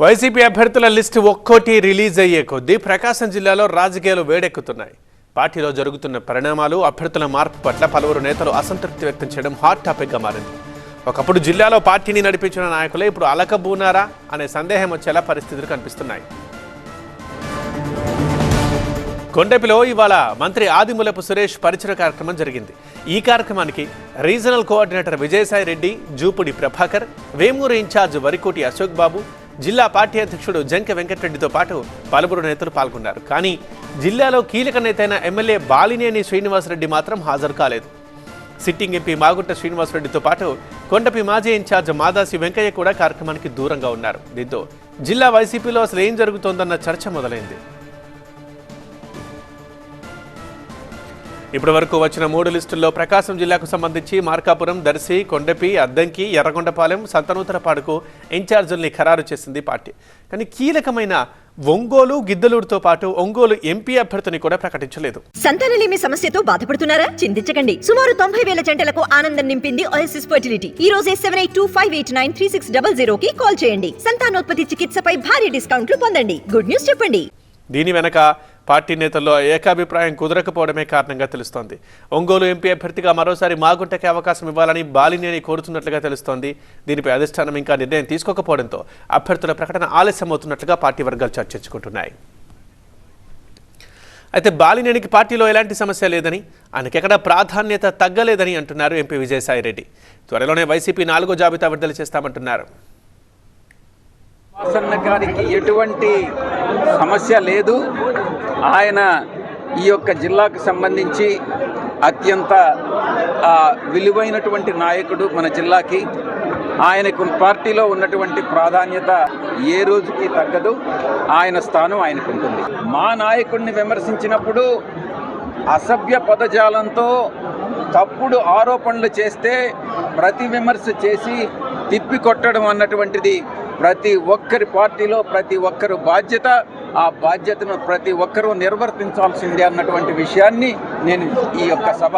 YCP అభ్యర్థుల list ఒక్కోటి release అయ్యే కొద్దీ ప్రకాశం జిల్లాలో రాజకీయాలు వేడెక్కుతున్నాయి. పార్టీలో జరుగుతున్న పరిణామాలు అభ్యర్థుల మార్పు పట్ల పలువురు నేతలు అసంతృప్తి వ్యక్తం చేయడం హాట్ టాపిక్గా మారింది. ఒకప్పుడు జిల్లాలో పార్టీని నడిపించిన నాయకులే ఇప్పుడు అలకబూనారా అనే సందేహం వచ్చేలా పరిస్థితులు కనిపిస్తున్నాయి. కొండపిలో ఇవాళ మంత్రి ఆదిమూలపు సురేష్ పరిచయ కార్యక్రమం జరిగింది. ఈ కార్యక్రమానికి regional coordinator Vijayasai Reddy Jupudi Prabhakar Vemuru in charge Varikoti Ashok Babu జిల్లా పార్టీ అధ్యక్షుడు జంక వెంకటరెడ్డితో పాటు పలువురు నేతలు పాల్గొన్నారు. కానీ జిల్లాలో కీలక నేతైన ఎమ్మెల్యే బాలినేని శ్రీనివాసరెడ్డి మాత్రం హాజరు కాలేదు. సిట్టింగ్ ఎంపీ మాగుంట శ్రీనివాసరెడ్డితో పాటు కొండపి మాజీ ఇన్ఛార్జ్ మాదాసి వెంకయ్య కూడా కార్యక్రమానికి దూరంగా ఉన్నారు. దీంతో జిల్లా వైసీపీలో అసలు ఏం జరుగుతోందన్న చర్చ మొదలైంది. ఇప్పటి వరకు వచ్చిన మూడు లిస్టుల్లో ప్రకాశం జిల్లాకు సంబంధించి మార్కాపురం దర్శి కొండపి అద్దంకి ఎర్రగొండపాలెం సంతనూతలపాడుకు ఇన్ఛార్జుల్ని ఖరారు చేసింది పార్టీ. కానీ కీలకమైన ఒంగోలు గిద్దలూరుతో పాటు ఒంగోలు ఎంపీ అభ్యర్థిని కూడా ప్రకటించలేదు. సంతానలేమి సమస్యతో బాధపడుతున్నారా? చింతించకండి. సుమారు తొంభై వేల జంటలకు ఆనందం నింపింది ఓఎస్ఎస్ ఫర్టిలిటీ ఈ రోజే seven eight two five eight nine three six double zero కి కాల్ చేయండి. సంతానోత్పత్తి చికిత్సపై భారీ డిస్కౌంట్లు పొందండి. గుడ్ న్యూస్ చెప్పండి. దీని వెనక పార్టీ నేతల్లో ఏకాభిప్రాయం కుదరకపోవడమే కారణంగా తెలుస్తోంది. ఒంగోలు ఎంపీ అభ్యర్థిగా మరోసారి మాగుంటకి అవకాశం ఇవ్వాలని బాలినేని కోరుతున్నట్లుగా తెలుస్తోంది. దీనిపై అధిష్టానం ఇంకా నిర్ణయం తీసుకోకపోవడంతో అభ్యర్థుల ప్రకటన ఆలస్యమవుతున్నట్లుగా పార్టీ వర్గాలు చర్చించుకుంటున్నాయి అయితే బాలినేనికి పార్టీలో ఎలాంటి సమస్య లేదని ఆయనకెక్కడ ప్రాధాన్యత తగ్గలేదని అంటున్నారు ఎంపీ విజయసాయిరెడ్డి త్వరలోనే వైసీపీ నాలుగో జాబితా విడుదల చేస్తామంటున్నారు. వాసన్న గారికి ఎటువంటి సమస్య లేదు. ఆయన ఈ యొక్క జిల్లాకు సంబంధించి అత్యంత విలువైనటువంటి నాయకుడు మన జిల్లాకి. ఆయనకు పార్టీలో ఉన్నటువంటి ప్రాధాన్యత ఏ రోజుకి తగ్గదు ఆయన స్థానం ఆయనకు ఉంటుంది మా నాయకుడిని విమర్శించినప్పుడు అసభ్య పదజాలంతో తప్పుడు ఆరోపణలు చేస్తే ప్రతి విమర్శ చేసి తిప్పికొట్టడం అన్నటువంటిది ప్రతి ఒక్కరి పార్టీలో ప్రతి ఒక్కరు బాధ్యత ఆ బాధ్యతను ప్రతి ఒక్కరూ నిర్వర్తించాల్సిందే అన్నటువంటి విషయాన్ని నేను ఈ యొక్క సభ